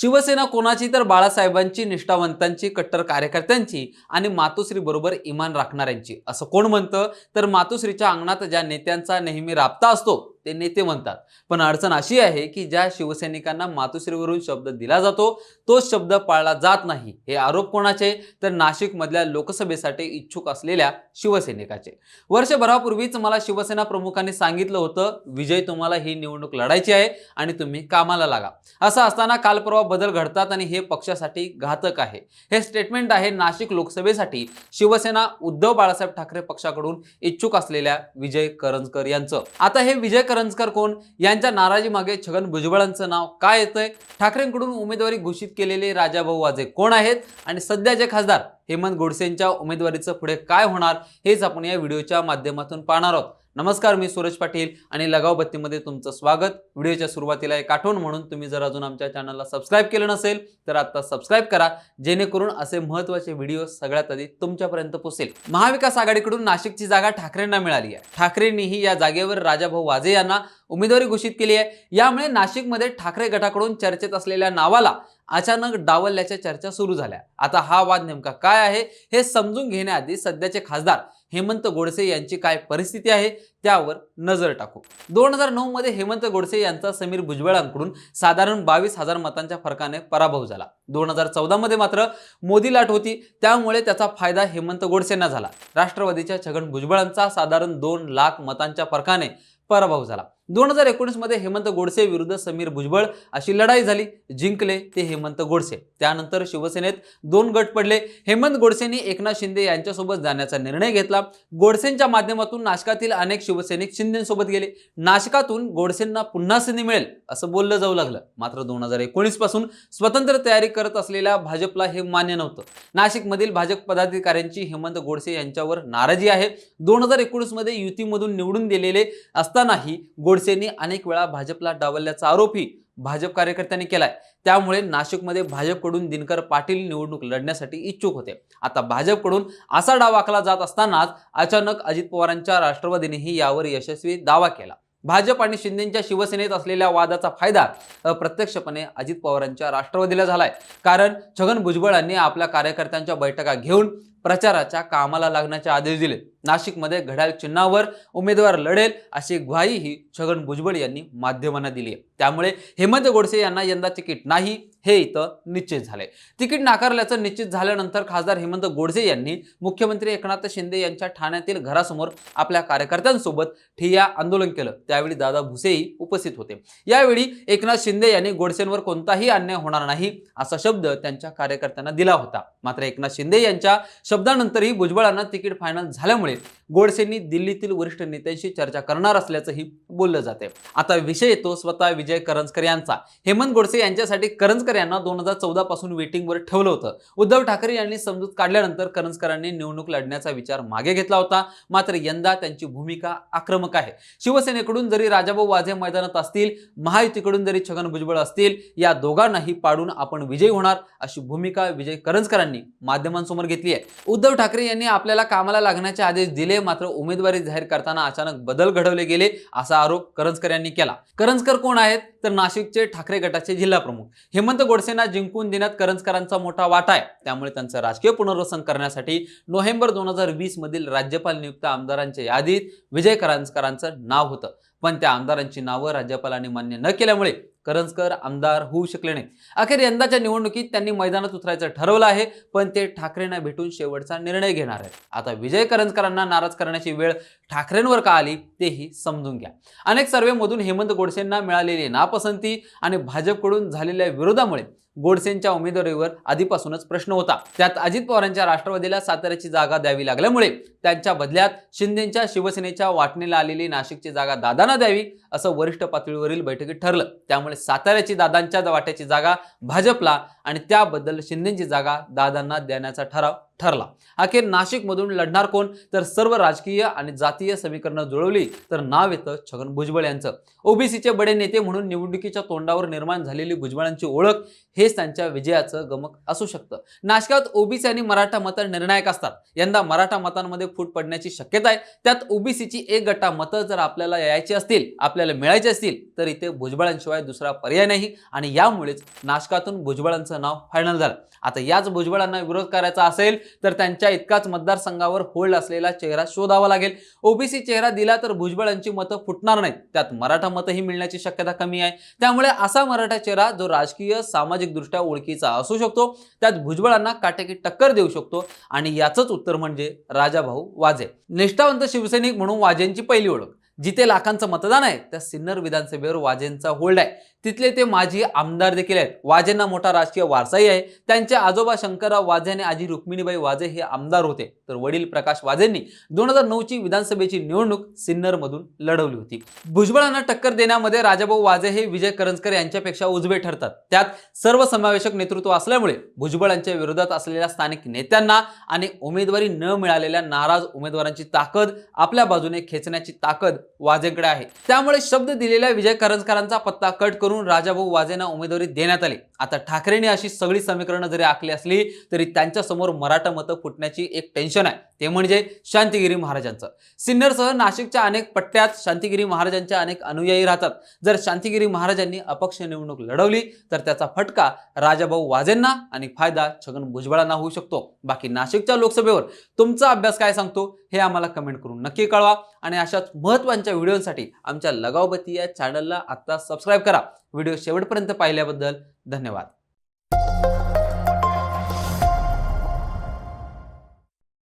शिवसेना कोणाची तर बाळासाहेबांची निष्ठावंतांची कट्टर कार्यकर्त्यांची आणि मातोश्री बरोबर इमान राखणाऱ्यांची. असं कोण म्हणतं? तर मातोश्रीच्या अंगणात ज्या नेत्यांचा नेहमी राबता असतो ते नेते म्हणतात. पण अडचण अशी आहे की ज्या शिवसैनिकांना मातोश्रीवरून शब्द दिला जातो तोच शब्द पाळला जात नाही. हे आरोप कोणाचे? तर नाशिकमधल्या लोकसभेसाठी इच्छुक असलेल्या शिवसैनिकाचे. वर्षभरापूर्वीच मला शिवसेना प्रमुखांनी सांगितलं होतं विजय तुम्हाला ही निवडणूक लढायची आहे आणि तुम्ही कामाला लागा. असं असताना कालपरवा बदल घडतात आणि हे पक्षासाठी घातक आहे. हे स्टेटमेंट आहे नाशिक लोकसभेसाठी. शिवसेना उद्धव बाळासाहेब ठाकरे पक्षाकडून इच्छुक असलेल्या विजय करंजकर यांचं. आता हे विजय करंजकर कोण? यांच्या नाराजी मागे छगन भुजबळांचं नाव काय येतंय? ठाकरेंकडून उमेदवारी घोषित केलेले राजाभाऊ वाजे कोण आहेत? आणि सध्याचे खासदार हेमंत गोडसेंच्या उमेदवारीचं पुढे काय होणार? हेच आपण या व्हिडिओच्या माध्यमातून पाहणार आहोत. नमस्कार मी सूरज पाटील आणि लगाव बत्तीमध्ये तुमचं स्वागत. व्हिडिओच्या सुरुवातीला एक आठवण म्हणून तुम्ही जर अजून आमच्या चॅनलला सबस्क्राईब केलं नसेल तर आत्ता सबस्क्राईब करा जेणेकरून असे महत्त्वाचे व्हिडिओ सगळ्यात आधी तुमच्यापर्यंत पोहोचेल. महाविकास आघाडीकडून नाशिकची जागा ठाकरेंना मिळाली आहे. ठाकरेंनीही या जागेवर राजाभाऊ वाजे यांना उमेदवारी घोषित केली आहे. यामुळे नाशिकमध्ये ठाकरे गटाकडून चर्चेत असलेल्या नावाला अचानक डावलल्याच्या चर्चा सुरू झाल्या. आता हा वाद नेमका काय आहे हे समजून घेण्याआधी सध्याचे खासदार हेमंत गोडसे यांची काय परिस्थिती आहे त्यावर नजर टाकू. दोन हजार नऊ मध्ये हेमंत गोडसे यांचा समीर भुजबळांकडून साधारण बावीस हजार मतांच्या फरकाने पराभव झाला. दोन हजार चौदामध्ये मात्र मोदी लाट होती त्यामुळे त्याचा फायदा हेमंत गोडसेंना झाला. राष्ट्रवादीच्या छगन भुजबळांचा साधारण दोन लाख मतांच्या फरकाने पराभव झाला. दोन हजार एकोणीसमध्ये हेमंत गोडसे विरुद्ध समीर भुजबळ अशी लढाई झाली. जिंकले ते हेमंत गोडसे. त्यानंतर शिवसेनेत दोन गट पडले. हेमंत गोडसेंनी एकनाथ शिंदे यांच्यासोबत जाण्याचा निर्णय घेतला. गोडसेंच्या माध्यमातून नाशकातील अनेक शिवसैनिक शिंदेसोबत गेले. नाशकातून गोडसेंना पुन्हा संधी मिळेल असं बोललं जाऊ लागलं. मात्र दोन हजार एकोणीसपासून स्वतंत्र तयारी करत असलेल्या भाजपला हे मान्य नव्हतं. नाशिकमधील भाजप पदाधिकाऱ्यांची हेमंत गोडसे यांच्यावर नाराजी आहे. दोन हजार एकोणीसमध्ये युतीमधून निवडून दिलेले असतानाही गोडसेंनी अनेक वेळा भाजपला डावलल्याचा आरोपही भाजप कार्यकर्त्यांनी केलाय. त्यामुळे नाशिकमध्ये भाजपकडून दिनकर पाटील निवडणूक लढण्यासाठी इच्छुक होते. आता भाजपकडून असा डाव आखला जात असतानाच अचानक अजित पवारांच्या राष्ट्रवादीनेही यावर यशस्वी दावा केला. भाजप आणि शिंदेच्या शिवसेनेत असलेल्या वादाचा फायदा प्रत्यक्षपणे अजित पवारांच्या राष्ट्रवादीला झालाय. कारण छगन भुजबळांनी आपल्या कार्यकर्त्यांच्या बैठका घेऊन प्रचाराच्या कामाला लागण्याचे आदेश दिले. नाशिकमध्ये घड्याळ चिन्हावर उमेदवार लढेल अशी ग्वाहीही छगन भुजबळ यांनी माध्यमांना दिली आहे. त्यामुळे हेमंत गोडसे यांना यंदा तिकीट नाही हे इथं निश्चित झाले तिकीट नाकारल्याचं निश्चित झाल्यानंतर खासदार हेमंत गोडसे यांनी मुख्यमंत्री एकनाथ शिंदे यांच्या ठाण्यातील घरासमोर आपल्या कार्यकर्त्यांसोबत ठिय्या आंदोलन केलं. त्यावेळी दादा भुसेही उपस्थित होते. यावेळी एकनाथ शिंदे यांनी गोडसेंवर कोणताही अन्याय होणार नाही असा शब्द त्यांच्या कार्यकर्त्यांना दिला होता. मात्र एकनाथ शिंदे यांच्या शब्दानंतरही भुजबळांना तिकीट फायनल झाल्यामुळे गोडसेंनी दिल्लीतील वरिष्ठ नेत्यांशी चर्चा करणार असल्याचंही बोललं जाते आता विषय येतो स्वतः विजय करंजकर यांचा. हेमंत गोडसे यांच्यासाठी करंजकर यांना दोन हजार चौदा पासून वेटिंगवर ठेवलं होतं. उद्धव ठाकरे यांनी समजूत काढल्यानंतर करंजकरांनी निवडणूक लढण्याचा विचार मागे घेतला होता. मात्र यंदा त्यांची भूमिका आक्रमक आहे. शिवसेनेकडून जरी राजाभाऊ वाझे मैदानात असतील महायुतीकडून जरी छगन भुजबळ असतील या दोघांनाही पाडून आपण विजयी होणार अशी भूमिका विजय करंजकरांनी माध्यमांसमोर घेतली आहे. उद्धव ठाकरे यांनी आपल्याला कामाला लागण्याच्या आधी आदेश दिले मात्र उमेदवारी जाहीर करताना अचानक बदल घडवले गेले असा आरोप करंजकर यांनी केला. करंजकर कोण आहेत? तर नाशिकचे ठाकरे गटाचे जिल्हा प्रमुख. हेमंत गोडसेंना जिंकून देण्यात करंजकरांचा मोठा वाटा आहे. त्यामुळे त्यांचं राजकीय पुनर्वसन करण्यासाठी नोव्हेंबर दोन हजार वीस मधील राज्यपाल नियुक्त आमदारांच्या यादीत विजय करंजकरांचं नाव होतं. पण त्या आमदारांची नावं राज्यपालांनी मान्य न केल्यामुळे करंजकर आमदार होऊ शकले नाही अखेर यंदाच्या निवडणुकीत त्यांनी मैदानात उतरायचं ठरवलं आहे पण ते ठाकरेंना भेटून शेवटचा निर्णय घेणार आहेत. आता विजय करंजकरांना नाराज करण्याची वेळ ठाकरेंवर का आली तेही समजून घ्या. अनेक सर्वेमधून हेमंत गोडसेंना मिळालेली नापसंती आणि भाजपकडून झालेल्या विरोधामुळे गोडसेंच्या उमेदवारीवर आधीपासूनच प्रश्न होता. त्यात अजित पवारांच्या राष्ट्रवादीला साताऱ्याची जागा द्यावी लागल्यामुळे त्यांच्या बदल्यात शिंदेच्या शिवसेनेच्या वाटणीला आलेली नाशिकची जागा दादांना द्यावी असं वरिष्ठ पातळीवरील बैठकीत ठरलं. त्यामुळे साताऱ्याची दादांच्या वाट्याची जागा भाजपला आणि त्याबद्दल शिंदेची जागा दादांना देण्याचा ठराव ठरला. अखेर नाशिकमधून लढणार कोण? तर सर्व राजकीय आणि जातीय समीकरणं जुळवली तर नाव येतं छगन भुजबळ यांचं. ओबीसीचे बडे नेते म्हणून निवडणुकीच्या तोंडावर निर्माण झालेली भुजबळांची ओळख हेच त्यांच्या विजयाचं गमक असू शकतं. नाशकात ओबीसी आणि मराठा मतं निर्णायक असतात. यंदा मराठा मतांमध्ये फूट पडण्याची शक्यता आहे. त्यात ओबीसीची एक गटा मतं जर आपल्याला यायची असतील आपल्याला मिळायची असतील तर इथे भुजबळांशिवाय दुसरा पर्याय नाही आणि यामुळेच नाशकातून भुजबळांचं नाव फायनल झालं. आता याच भुजबळांना विरोध करायचा असेल तर त्यांच्या इतकाच मतदारसंघावर होल्ड असलेला चेहरा शोधावा लागेल. ओबीसी चेहरा दिला तर भुजबळांची मतं फुटणार नाहीत. त्यात मराठा मतही मिळण्याची शक्यता कमी आहे. त्यामुळे असा मराठा चेहरा जो राजकीय सामाजिकदृष्ट्या ओळखीचा असू शकतो त्यात भुजबळांना काटेकी टक्कर देऊ शकतो आणि याचंच उत्तर म्हणजे राजाभाऊ वाजे निष्ठावंत शिवसैनिक म्हणून वाजेंची पहिली ओळख. जिथे लाखांचं मतदान आहे त्या सिन्नर विधानसभेवर वाजेंचा होल्ड आहे. तिथले ते माजी आमदार देखील आहेत. वाजेंना मोठा राजकीय वारसाही आहे. त्यांचे आजोबा शंकरराव वाजे आणि आजी रुक्मिणीबाई वाजे हे आमदार होते. तर वडील प्रकाश वाजेंनी दोन हजार नऊची विधानसभेची निवडणूक सिन्नरमधून लढवली होती. भुजबळांना टक्कर देण्यामध्ये राजाभाऊ वाजे हे विजय करंजकर यांच्यापेक्षा उजवे ठरतात. त्यात सर्वसमावेशक नेतृत्व असल्यामुळे भुजबळांच्या विरोधात असलेल्या स्थानिक नेत्यांना आणि उमेदवारी न मिळालेल्या नाराज उमेदवारांची ताकद आपल्या बाजूने खेचण्याची ताकद वाजेंकडे आहे. त्यामुळे शब्द दिलेल्या विजय करंजकरांचा पत्ता कट करून राजाभाऊ वाजेंना उमेदवारी देण्यात आली. आता ठाकरेंनी अशी सगळी समीकरणं जरी आखली असली तरी त्यांच्यासमोर मराठा मतं फुटण्याची एक टेन्शन आहे. ते म्हणजे शांतिगिरी महाराजांचं. सिन्नरसह नाशिकच्या अनेक पट्ट्यात शांतिगिरी महाराजांच्या अनेक अनुयायी राहतात. जर शांतिगिरी महाराजांनी अपक्ष निवडणूक लढवली तर त्याचा फटका राजाभाऊ वाजेंना आणि फायदा छगन भुजबळांना होऊ शकतो. बाकी नाशिकच्या लोकसभेवर तुमचा अभ्यास काय सांगतो? हे आम्हाला कमेंट करून नक्की कळवा. आणि अशाच महत्त्वाच्या व्हिडिओसाठी आमच्या लगावबती या चॅनलला आत्ता सबस्क्राईब करा. व्हिडिओ शेवटपर्यंत पाहिल्याबद्दल धन्यवाद.